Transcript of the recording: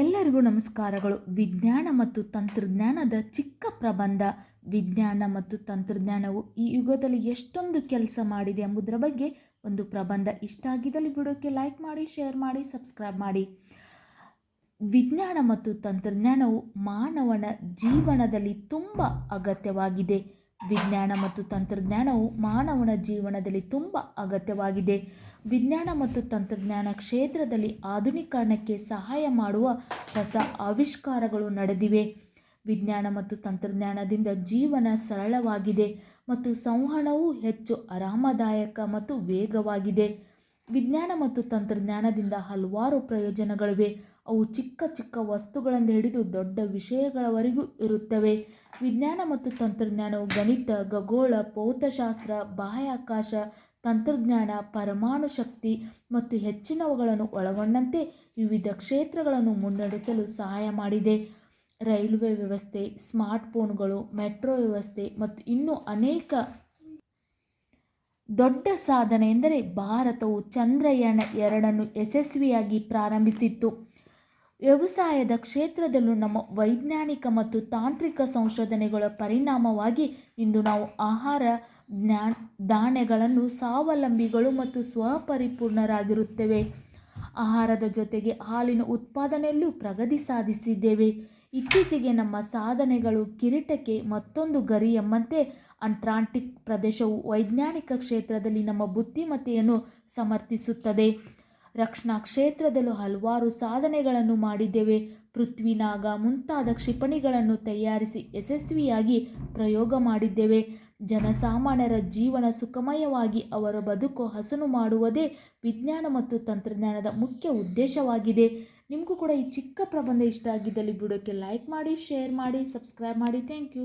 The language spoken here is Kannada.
ಎಲ್ಲರಿಗೂ ನಮಸ್ಕಾರಗಳು. ವಿಜ್ಞಾನ ಮತ್ತು ತಂತ್ರಜ್ಞಾನದ ಚಿಕ್ಕ ಪ್ರಬಂಧ. ವಿಜ್ಞಾನ ಮತ್ತು ತಂತ್ರಜ್ಞಾನವು ಈ ಯುಗದಲ್ಲಿ ಎಷ್ಟೊಂದು ಕೆಲಸ ಮಾಡಿದೆ ಎಂಬುದರ ಬಗ್ಗೆ ಒಂದು ಪ್ರಬಂಧ ಇಷ್ಟ ಆಗಿದ್ದಲ್ಲಿ ವಿಡಿಯೋಕ್ಕೆ ಲೈಕ್ ಮಾಡಿ, ಶೇರ್ ಮಾಡಿ, ಸಬ್ಸ್ಕ್ರೈಬ್ ಮಾಡಿ. ವಿಜ್ಞಾನ ಮತ್ತು ತಂತ್ರಜ್ಞಾನವು ಮಾನವನ ಜೀವನದಲ್ಲಿ ತುಂಬ ಅಗತ್ಯವಾಗಿದೆ. ವಿಜ್ಞಾನ ಮತ್ತು ತಂತ್ರಜ್ಞಾನವು ಮಾನವನ ಜೀವನದಲ್ಲಿ ತುಂಬ ಅಗತ್ಯವಾಗಿದೆ. ವಿಜ್ಞಾನ ಮತ್ತು ತಂತ್ರಜ್ಞಾನ ಕ್ಷೇತ್ರದಲ್ಲಿ ಆಧುನೀಕರಣಕ್ಕೆ ಸಹಾಯ ಮಾಡುವ ಹೊಸ ಆವಿಷ್ಕಾರಗಳು ನಡೆದಿವೆ. ವಿಜ್ಞಾನ ಮತ್ತು ತಂತ್ರಜ್ಞಾನದಿಂದ ಜೀವನ ಸರಳವಾಗಿದೆ ಮತ್ತು ಸಂವಹನವು ಹೆಚ್ಚು ಆರಾಮದಾಯಕ ಮತ್ತು ವೇಗವಾಗಿದೆ. ವಿಜ್ಞಾನ ಮತ್ತು ತಂತ್ರಜ್ಞಾನದಿಂದ ಹಲವಾರು ಪ್ರಯೋಜನಗಳಿವೆ. ಅವು ಚಿಕ್ಕ ಚಿಕ್ಕ ವಸ್ತುಗಳಿಂದ ಹಿಡಿದು ದೊಡ್ಡ ವಿಷಯಗಳವರೆಗೂ ಇರುತ್ತವೆ. ವಿಜ್ಞಾನ ಮತ್ತು ತಂತ್ರಜ್ಞಾನವು ಗಣಿತ, ಖಗೋಳ, ಭೌತಶಾಸ್ತ್ರ, ಬಾಹ್ಯಾಕಾಶ, ತಂತ್ರಜ್ಞಾನ, ಪರಮಾಣು ಶಕ್ತಿ ಮತ್ತು ಹೆಚ್ಚಿನವುಗಳನ್ನು ಒಳಗೊಂಡಂತೆ ವಿವಿಧ ಕ್ಷೇತ್ರಗಳನ್ನು ಮುನ್ನಡೆಸಲು ಸಹಾಯ ಮಾಡಿದೆ. ರೈಲ್ವೆ ವ್ಯವಸ್ಥೆ ಸ್ಮಾರ್ಟ್ಫೋನ್ಗಳು ಮೆಟ್ರೋ ವ್ಯವಸ್ಥೆ ಮತ್ತು ಇನ್ನೂ ಅನೇಕ ದೊಡ್ಡ ಸಾಧನೆ ಎಂದರೆ ಭಾರತವು ಚಂದ್ರಯಾನ ಎರಡನ್ನು ಯಶಸ್ವಿಯಾಗಿ ಪ್ರಾರಂಭಿಸಿತ್ತು. ವ್ಯವಸಾಯದ ಕ್ಷೇತ್ರದಲ್ಲೂ ನಮ್ಮ ವೈಜ್ಞಾನಿಕ ಮತ್ತು ತಾಂತ್ರಿಕ ಸಂಶೋಧನೆಗಳ ಪರಿಣಾಮವಾಗಿ ಇಂದು ನಾವು ಆಹಾರ ಜ್ಞಾ ಧಾನ್ಯಗಳನ್ನು ಸ್ವಾವಲಂಬಿಗಳು ಮತ್ತು ಸ್ವಪರಿಪೂರ್ಣರಾಗಿರುತ್ತೇವೆ. ಆಹಾರದ ಜೊತೆಗೆ ಹಾಲಿನ ಉತ್ಪಾದನೆಯಲ್ಲೂ ಪ್ರಗತಿ ಸಾಧಿಸಿದ್ದೇವೆ. ಇತ್ತೀಚೆಗೆ ನಮ್ಮ ಸಾಧನೆಗಳು ಕಿರೀಟಕ್ಕೆ ಮತ್ತೊಂದು ಗರಿ ಎಂಬಂತೆ ಅಂಟ್ರಾಂಟಿಕ್ ಪ್ರದೇಶವು ವೈಜ್ಞಾನಿಕ ಕ್ಷೇತ್ರದಲ್ಲಿ ನಮ್ಮ ಬುದ್ಧಿಮತ್ತೆಯನ್ನು ಸಮರ್ಥಿಸುತ್ತದೆ. ರಕ್ಷಣಾ ಕ್ಷೇತ್ರದಲ್ಲೂ ಹಲವಾರು ಸಾಧನೆಗಳನ್ನು ಮಾಡಿದ್ದೇವೆ. ಪೃಥ್ವಿನಾಗ ಮುಂತಾದ ಕ್ಷಿಪಣಿಗಳನ್ನು ತಯಾರಿಸಿ ಯಶಸ್ವಿಯಾಗಿ ಪ್ರಯೋಗ ಮಾಡಿದ್ದೇವೆ. ಜನಸಾಮಾನ್ಯರ ಜೀವನ ಸುಖಮಯವಾಗಿ ಅವರ ಬದುಕು ಹಸನು ಮಾಡುವುದೇ ವಿಜ್ಞಾನ ಮತ್ತು ತಂತ್ರಜ್ಞಾನದ ಮುಖ್ಯ ಉದ್ದೇಶವಾಗಿದೆ. ನಿಮಗೂ ಕೂಡ ಈ ಚಿಕ್ಕ ಪ್ರಬಂಧ ಇಷ್ಟ ಆಗಿದ್ದಲ್ಲಿ ವಿಡಿಯೋಕ್ಕೆ ಲೈಕ್ ಮಾಡಿ ಶೇರ್ ಮಾಡಿ ಸಬ್ಸ್ಕ್ರೈಬ್ ಮಾಡಿ. Thank you